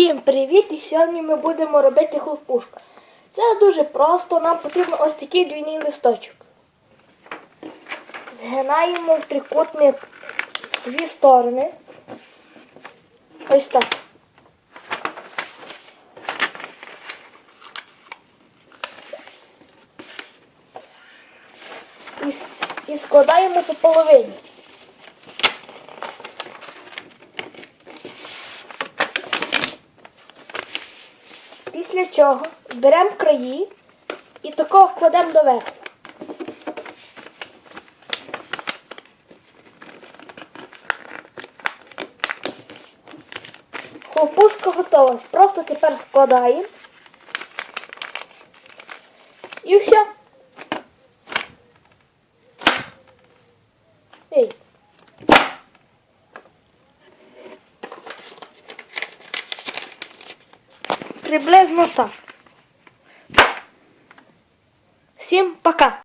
Всім привіт! І сьогодні ми будемо робити хлопушку. Це дуже просто, нам потрібен ось такий двійний листочок. Згинаємо в трикутник дві сторони. Ось так. І складаємо по половині. Після чого беремо краї і такого вкладемо доверху. Хлопушка готова. Просто тепер складаємо. І все. Приблизно так. Всім пока!